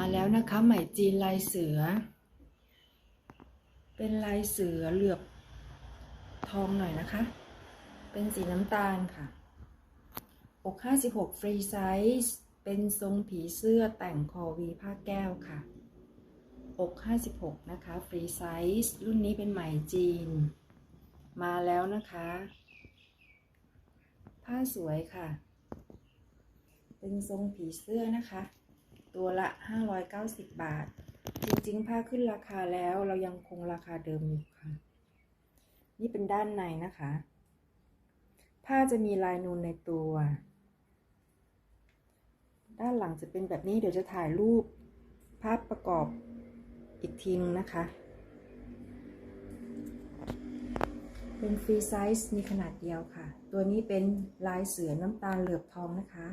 มาแล้วนะคะไหมจีนลายเสือ เป็นลายเสือเหลือบทองหน่อยนะคะ เป็นสีน้ำตาลค่ะอก56ฟรีไซส์เป็นทรงผีเสื้อแต่งคอวีผ้าแก้วค่ะอก56นะคะฟรีไซส์รุ่นนี้เป็นไหมจีน มาแล้วนะคะ ผ้าสวยค่ะ เป็นทรงผีเสื้อนะคะ ตัวละ 590 บาท จริงๆ ผ้าขึ้นราคาแล้วเรายังคงราคาเดิมอยู่ค่ะ นี่เป็นด้านในนะคะ ผ้าจะมีลายนูนในตัว ด้านหลังจะเป็นแบบนี้เดี๋ยวจะถ่ายรูป ภาพประกอบอีกทีนึงนะคะ เป็นฟรีไซส์มีขนาดเดียวค่ะ ตัวนี้เป็นลายเสือน้ำตาลเหลือบทองนะคะ